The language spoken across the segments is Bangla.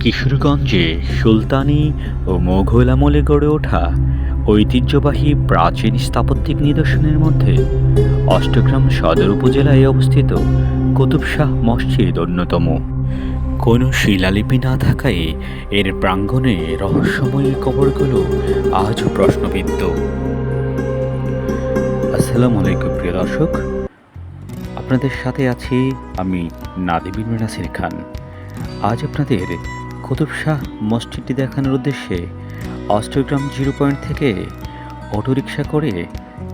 কিশোরগঞ্জে সুলতানি ও মোঘল আমলে গড়ে ওঠা ঐতিহ্যবাহী প্রাচীন স্থাপত্যিক নিদর্শনের মধ্যে অষ্টগ্রাম সদর উপজেলায় অবস্থিত কুতুব শাহ মসজিদ অন্যতম। কোনো শিলালিপি না থাকায় এর প্রাঙ্গণে রহস্যময়ী কবরগুলো আজও প্রশ্নবিদ্ধ। আসসালামু আলাইকুম, প্রিয় দর্শক। আপনাদের সাথে আছি আমি নাদিবিন মিনাসির খান। আজ আপনাদের কুতুব শাহ মসজিদটি দেখানোর উদ্দেশ্যে অষ্টগ্রাম জিরো পয়েন্ট থেকে অটোরিকশা করে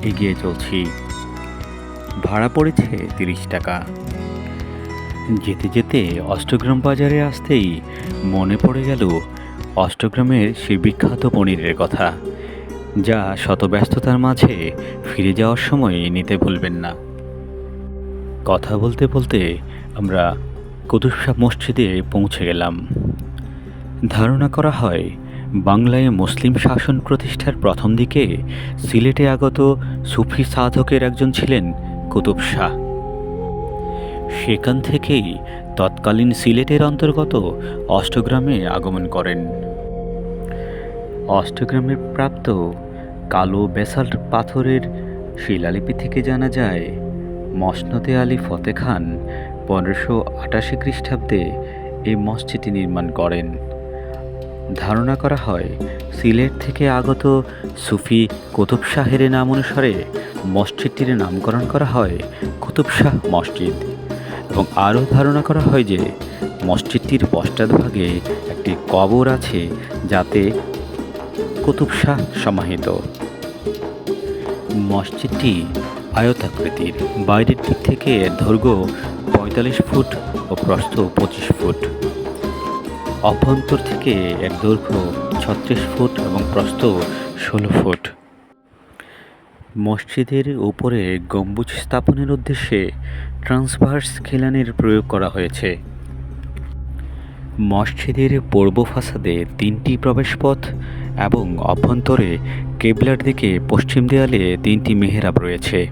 এগিয়ে চলছি। ভাড়া পড়েছে তিরিশ টাকা। যেতে যেতে অষ্টগ্রাম বাজারে আসতেই মনে পড়ে গেল অষ্টগ্রামের সেই বিখ্যাত পনিরের কথা, যা শত ব্যস্ততার মাঝে ফিরে যাওয়ার সময় নিতে ভুলবেন না। কথা বলতে বলতে আমরা কুতুবশাহ মসজিদে পৌঁছে গেলাম। ধারণা করা হয়, বাংলায় মুসলিম শাসন প্রতিষ্ঠার প্রথম দিকে সিলেটে আগত সুফি সাধকের একজন ছিলেন কুতুব শাহ। সেখান থেকেই তৎকালীন সিলেটের অন্তর্গত অষ্টগ্রামে আগমন করেন। অষ্টগ্রামে প্রাপ্ত কালো বেসাল্ট পাথরের শিলালিপি থেকে জানা যায়, মসনদে আলী ফতে খান পনেরোশো আটাশি খ্রিস্টাব্দে এই মসজিদটি নির্মাণ করেন। ধারণা করা হয়, সিলেট থেকে আগত সুফি কুতুব শাহের নাম অনুসারে মসজিদটির নামকরণ করা হয় কুতুব শাহ মসজিদ এবং আরও ধারণা করা হয় যে মসজিদটির পশ্চাৎভাগে একটি কবর আছে যাতে কুতুব শাহ সমাহিত। মসজিদটি আয়তাকৃতির বাইরের দিক থেকে দৈর্ঘ্য পঁয়তাল্লিশ ফুট ও প্রস্থ পঁচিশ ফুট। অভ্যন্তর থেকে এর দৈর্ঘ্য ছত্রিশ ফুট এবং প্রস্থ ষোলো ফুট। মসজিদের উপরে গম্বুজ স্থাপনের উদ্দেশ্যে ট্রান্সভার্স খিলানের প্রয়োগ করা হয়েছে। মসজিদের পূর্ব ফাসাদে তিনটি প্রবেশপথ এবং অভ্যন্তরে কেবলার দিকে পশ্চিম দেয়ালে তিনটি মেহরাব রয়েছে।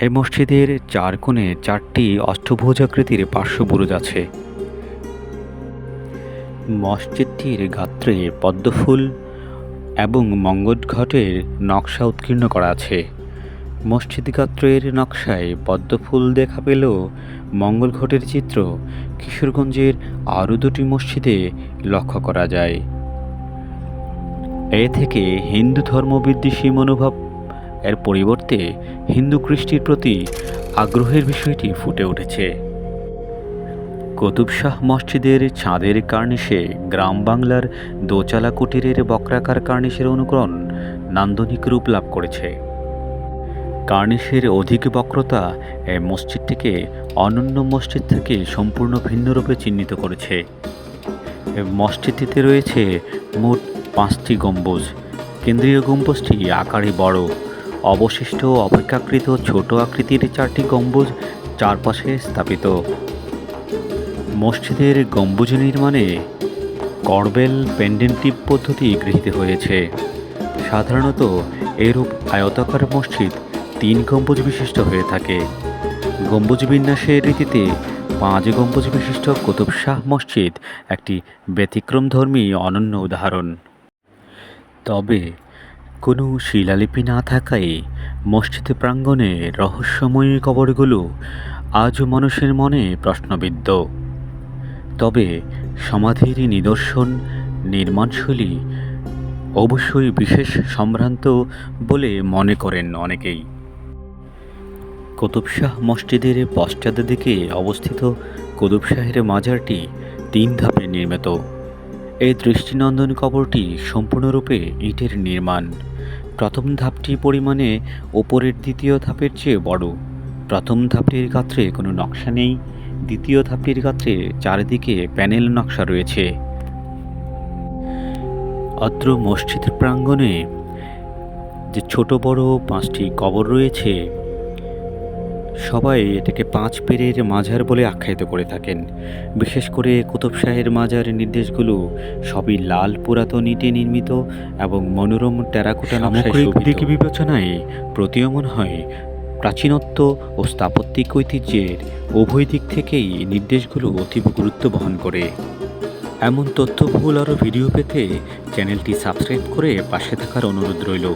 এই মসজিদের চার কোণে চারটি অষ্টভুজাকৃতির পার্শ্ব বুরুজ আছে। মসজিদটির গাত্রে পদ্মফুল এবং মঙ্গলঘটের নকশা উৎকীর্ণ করা আছে। মসজিদ গাত্রের নকশায় পদ্মফুল দেখা পেলেও মঙ্গলঘটের চিত্র কিশোরগঞ্জের আরও দুটি মসজিদে লক্ষ্য করা যায়। এ থেকে হিন্দু ধর্মবিদ্বেষী মনোভাব এর পরিবর্তে হিন্দু কৃষ্টির প্রতি আগ্রহের বিষয়টি ফুটে উঠেছে। কুতুব শাহ মসজিদের ছাদের কার্নিশে গ্রাম বাংলার দোচালা কুটিরের বক্রাকার কার্নিশের অনুকরণ নান্দনিক রূপ লাভ করেছে। কার্নিশের অধিক বক্রতা এই মসজিদটিকে অনন্য মসজিদ থেকে সম্পূর্ণ ভিন্নরূপে চিহ্নিত করেছে। মসজিদটিতে রয়েছে মোট পাঁচটি গম্বুজ, কেন্দ্রীয় গম্বুজটি আকারে বড়, অবশিষ্ট অপেক্ষাকৃত ছোট আকৃতির চারটি গম্বুজ চারপাশে স্থাপিত। মসজিদের গম্বুজ নির্মাণে করবেল পেন্ডেন্টিভ পদ্ধতি গৃহীত হয়েছে। সাধারণত এরূপ আয়তাকার মসজিদ তিন গম্বুজ বিশিষ্ট হয়ে থাকে। গম্বুজ বিন্যাসের রীতিতে পাঁচ গম্বুজ বিশিষ্ট কুতুব শাহ মসজিদ একটি ব্যতিক্রমধর্মী অনন্য উদাহরণ। তবে কোনো শিলালিপি না থাকায় মসজিদ প্রাঙ্গণে রহস্যময়ী কবরগুলো আজও মানুষের মনে প্রশ্নবিদ্ধ। তবে সমাধির নিদর্শন, নির্মাণশৈলী অবশ্যই বিশেষ সম্ভ্রান্ত বলে মনে করেন অনেকেই। কুতুবশাহ মসজিদের পশ্চাৎ দিকে অবস্থিত কুতুবশাহের মাজারটি তিন ধাপে নির্মিত। এই দৃষ্টিনন্দন কবরটি সম্পূর্ণরূপে ইটের নির্মাণ। প্রথম ধাপটি পরিমাণে ওপরের দ্বিতীয় ধাপের চেয়ে বড়। প্রথম ধাপটির গাত্রে কোনো নকশা নেই। দ্বিতীয় ধাপটির গাত্রে চারিদিকে প্যানেল নকশা রয়েছে। অত্র মসজিদ প্রাঙ্গণে যে ছোট বড় পাঁচটি কবর রয়েছে সবাই এটাকে পাঁচ পেরের মাজার বলে আখ্যায়িত করে থাকেন। বিশেষ করে কুতুব শাহের মাজার নির্দেশগুলো সবই লাল পুরাতন ইটে নির্মিত এবং মনোরম টেরাকোটা সামগ্রিক দিক বিবেচনায় প্রতীয়মান হয় প্রাচীনত্ব ও স্থাপত্যিক ঐতিহ্যের উভয় দিক থেকেই নির্দেশগুলো অতীব গুরুত্ব বহন করে। এমন তথ্যবহুল আরও ভিডিও পেতে চ্যানেলটি সাবস্ক্রাইব করে পাশে থাকার অনুরোধ রইল।